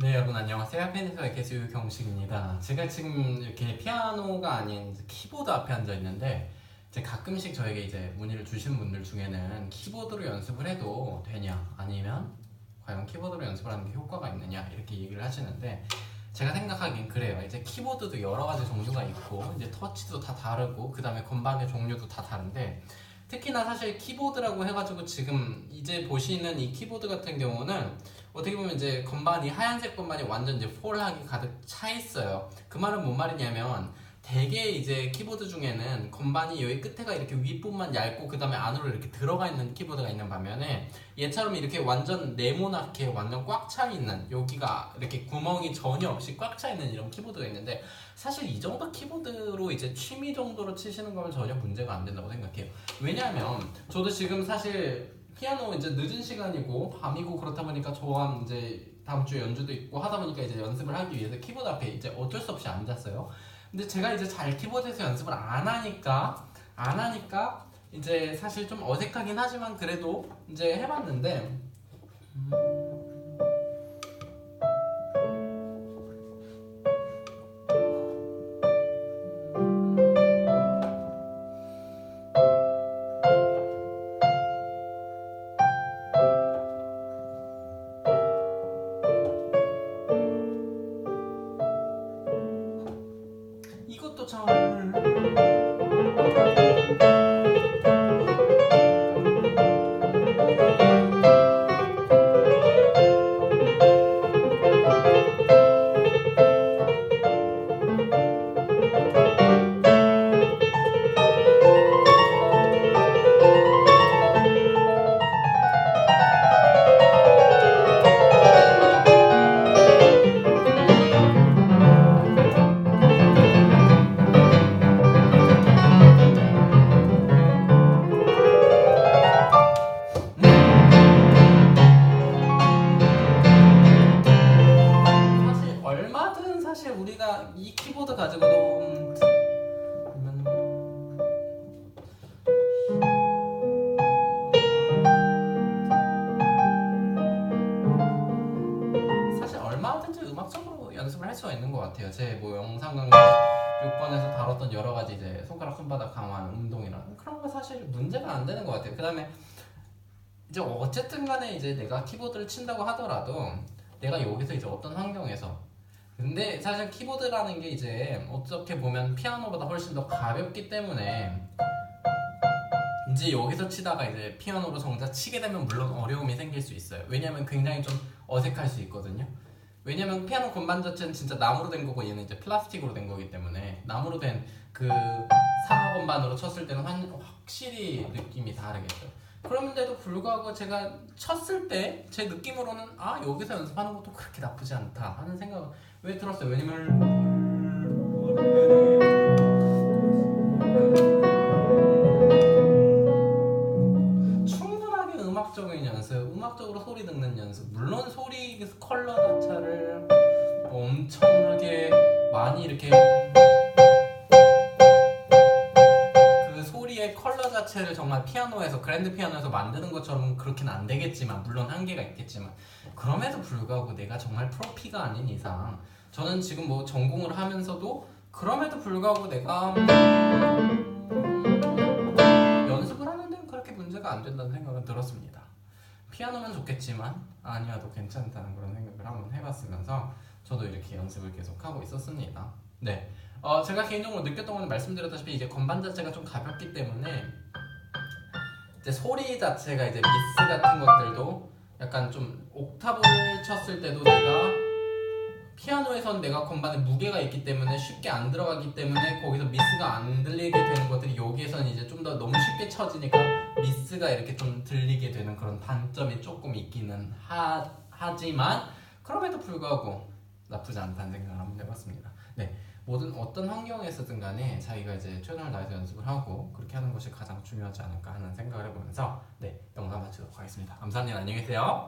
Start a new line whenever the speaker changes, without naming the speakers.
네 여러분 안녕하세요. 페니서의 개수 경식입니다. 제가 지금 이렇게 피아노가 아닌 키보드 앞에 앉아 있는데 이제 가끔씩 저에게 이제 문의를 주신 분들 중에는 키보드로 연습을 해도 되냐 아니면 과연 키보드로 연습을 하는 게 효과가 있느냐 이렇게 얘기를 하시는데 제가 생각하기엔 그래요. 이제 키보드도 여러 가지 종류가 있고 이제 터치도 다 다르고 그 다음에 건반의 종류도 다 다른데 특히나 사실 키보드라고 해가지고 지금 이제 보시는 이 키보드 같은 경우는 어떻게 보면 이제 건반이 하얀색 건반이 완전 이제 폴하게 가득 차 있어요. 그 말은 뭔 말이냐면 대개 이제 키보드 중에는 건반이 여기 끝에가 이렇게 윗부분만 얇고 그 다음에 안으로 이렇게 들어가 있는 키보드가 있는 반면에 얘처럼 이렇게 완전 네모나게 완전 꽉 차 있는 여기가 이렇게 구멍이 전혀 없이 꽉 차 있는 이런 키보드가 있는데 사실 이 정도 키보드로 이제 취미 정도로 치시는 거면 전혀 문제가 안 된다고 생각해요. 왜냐하면 저도 지금 사실 피아노 이제 늦은 시간이고 밤이고 그렇다 보니까 저와 이제 다음 주에 연주도 있고 하다 보니까 이제 연습을 하기 위해서 키보드 앞에 이제 어쩔 수 없이 앉았어요. 근데 제가 이제 잘 키보드에서 연습을 안 하니까 안 하니까 이제 사실 좀 어색하긴 하지만 그래도 이제 해봤는데 이 이 키보드 가지고도 음, 사실 얼마든지 음악적으로 연습을 할 수가 있는 것 같아요. 제 뭐 영상 강의 6번에서 다뤘던 여러 가지 이제 손가락 손바닥 강화하는 운동이나 그런 거 사실 문제가 안 되는 것 같아요. 그 다음에 이제 어쨌든 간에 이제 내가 키보드를 친다고 하더라도 내가 여기서 이제 어떤 환경에서 근데 사실 키보드라는 게 이제 어떻게 보면 피아노보다 훨씬 더 가볍기 때문에 이제 여기서 치다가 이제 피아노로 정작 치게 되면 물론 어려움이 생길 수 있어요. 왜냐면 굉장히 좀 어색할 수 있거든요. 왜냐면 피아노 건반 자체는 진짜 나무로 된 거고 얘는 이제 플라스틱으로 된 거기 때문에 나무로 된그 상하 건반으로 쳤을 때는 확- 확실히 느낌이 다르겠죠. 그런데도 불구하고 제가 쳤을 때 제 느낌으로는 아 여기서 연습하는 것도 그렇게 나쁘지 않다 하는 생각은 왜 들었어요? 왜냐면 충분하게 음악적인 연습, 음악적으로 소리 듣는 연습, 물론 소리 컬러 자체를 엄청나게 많이 이렇게 자체를 정말 피아노에서 그랜드 피아노에서 만드는 것처럼 그렇게는 안 되겠지만 물론 한계가 있겠지만 그럼에도 불구하고 내가 정말 프로피가 아닌 이상 저는 지금 뭐 전공을 하면서도 그럼에도 불구하고 내가 연습을 하는 데는 그렇게 문제가 안 된다는 생각은 들었습니다. 피아노면 좋겠지만 아니어도 괜찮다는 그런 생각을 한번 해봤으면서 저도 이렇게 연습을 계속 하고 있었습니다. 네. 어, 제가 개인적으로 느꼈던 건 말씀드렸다시피 이제 건반 자체가 좀 가볍기 때문에 이제 소리 자체가 이제 미스 같은 것들도 약간 좀 옥타브를 쳤을 때도 내가 피아노에선 내가 건반에 무게가 있기 때문에 쉽게 안 들어가기 때문에 거기서 미스가 안 들리게 되는 것들이 여기에선 이제 좀 더 너무 쉽게 쳐지니까 미스가 이렇게 좀 들리게 되는 그런 단점이 조금 있기는 하, 하지만 그럼에도 불구하고 나쁘지 않다는 생각을 한번 해봤습니다. 네. 모든 어떤 환경에서든 간에 자기가 이제 최선을 다해서 연습을 하고 그렇게 하는 것이 가장 중요하지 않을까 하는 생각을 해보면서 네 영상 마치도록 하겠습니다. 감사합니다. 안녕히 계세요.